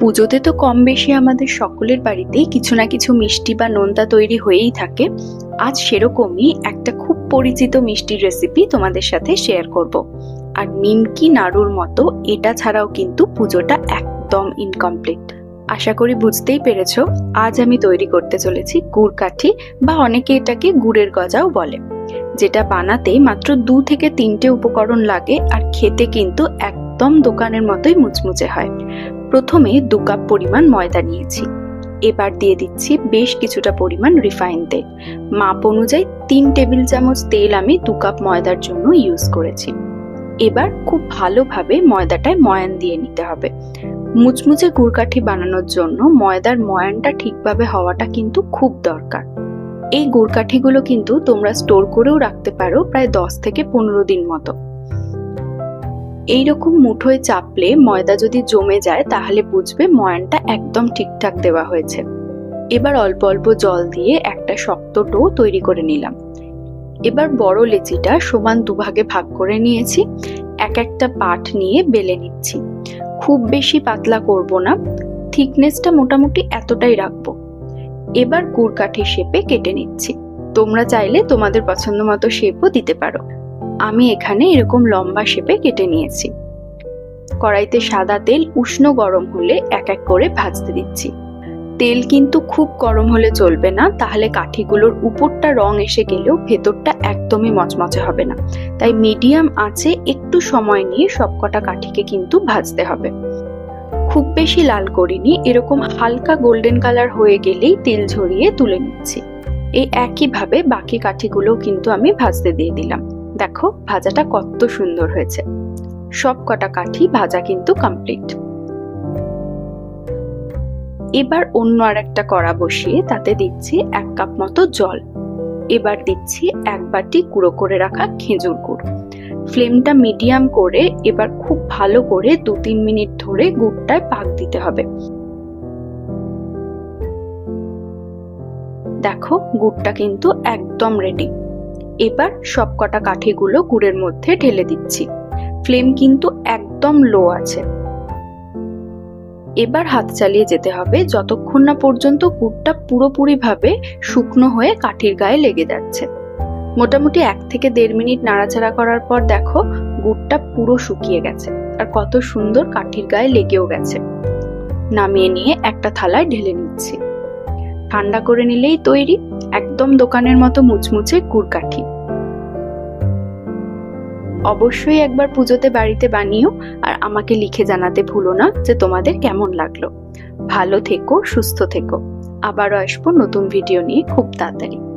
পুজোতে তো কম বেশি আমাদের সকলের বাড়িতেই কিছু না কিছু মিষ্টি বা নোনতা তৈরি হয়েই থাকে। আজ সেরকমই একটা খুব পরিচিত মিষ্টির রেসিপি তোমাদের সাথে শেয়ার করব। আর নিমকি নাড়ুর মতো এটা ছাড়াও কিন্তু পুজোটা একদম ইনকমপ্লিট আশা করি বুঝতেই পেরেছ, আজ আমি তৈরি করতে চলেছি গুড় কাঠি বা অনেকে এটাকে গুড়ের গজাও বলে। যেটা বানাতে মাত্র দু থেকে তিনটে উপকরণ লাগে আর খেতে কিন্তু একদম দোকানের মতোই মুচমুচে হয়। প্রথমে দু কাপ পরিমাণ ময়দা নিয়েছি। এবার দিয়ে দিচ্ছি বেশ কিছুটা পরিমাণ রিফাইন তেল। মাপ অনুযায়ী তিন টেবিল চামচ তেল আমি দু কাপ ময়দার জন্য ইউজ করেছি। এবার খুব ভালোভাবে ময়দাটায় ময়ান দিয়ে নিতে হবে। মুচমুচে গুড়কাঠি বানানোর জন্য ময়দার ময়ানটা ঠিকভাবে হওয়াটা কিন্তু খুব দরকার। এই গুড়কাঠিগুলো কিন্তু তোমরা স্টোর করেও রাখতে পারো প্রায় দশ থেকে পনেরো দিন মতো। এইরকম মুঠোয় চাপলে ময়দা যদি জমে যায়, তাহলে বুঝবে ময়ানটা একদম ঠিকঠাক দেওয়া হয়েছে। এবার অল্প অল্প জল দিয়ে একটা শক্ত ডো তৈরি করে নিলাম। এবার বড় লেচিটা সমান দুভাগে ভাগ করে নিয়েছি। এক একটা পাট নিয়ে বেলে নিচ্ছি। খুব বেশি পাতলা করব না। থিকনেসটা মোটামুটি এতটাই রাখব। এবার গুড়কাঠি শেপে কেটে নিচ্ছি। তোমরা চাইলে তোমাদের পছন্দ মতো শেপও দিতে পারো। আমি এখানে এরকম লম্বা শেপে কেটে নিয়েছি। কড়াইতে সাদা তেল উষ্ণ গরম হলে এক এক করে ভাজতে দিচ্ছি। তেল কিন্তু খুব গরম হলে চলবে না, তাহলে কাঠিগুলোর উপরটা রং এসে গেলেও ভেতরটা একদমই মচমচে হবে না। তাই মিডিয়াম আছে একটু সময় নিয়ে সবকটা কাঠিকে কিন্তু ভাজতে হবে। খুব বেশি লাল করিনি, এরকম হালকা গোল্ডেন কালার হয়ে গেলেই তেল ঝরিয়ে তুলে নিচ্ছি। এই একইভাবে বাকি কাঠিগুলো কিন্তু আমি ভাজতে দিয়ে দিলাম। দেখো ভাজাটা কত সুন্দর হয়েছে। সব কটা কাঠি ভাজা কিন্তু কমপ্লিট এবার অন্য আর একটা কড়া বসিয়ে তাতে দিচ্ছি এক কাপ মতো জল। এবার দিচ্ছি এক বাটি গুঁড়ো করে রাখা খেজুর গুড়। ফ্লেমটা মিডিয়াম করে এবার খুব ভালো করে দু তিন মিনিট ধরে গুড়টায় পাক দিতে হবে। দেখো গুড়টা কিন্তু একদম রেডি এবার সবকটা কাঠিগুলো গুড়ের মধ্যে ঢেলে দিচ্ছি। ফ্লেম কিন্তু একদম লো আছে। এবার হাত চালিয়ে যেতে হবে যতক্ষণ না পর্যন্ত গুড়টা পুরোপুরিভাবে শুকনো হয়ে কাঠির গায়ে লেগে যাচ্ছে। মোটামুটি এক থেকে দেড় মিনিট নাড়াচাড়া করার পর দেখো গুড়টা পুরো শুকিয়ে গেছে আর কত সুন্দর কাঠির গায়ে লেগেও গেছে। নামিয়ে নিয়ে একটা থালায় ঢেলে নিচ্ছি। ঠান্ডা করে নিলেই তৈরি, একদম দোকানের মতো মুচমুচে কুরকাঠি। কাঠি অবশ্যই একবার পুজোতে বাড়িতে বানিও আর আমাকে লিখে জানাতে ভুলো না যে তোমাদের কেমন লাগল। ভালো থেকো, সুস্থ থেকো। আবারও আসব নতুন ভিডিও নিয়ে খুব তাড়াতাড়ি।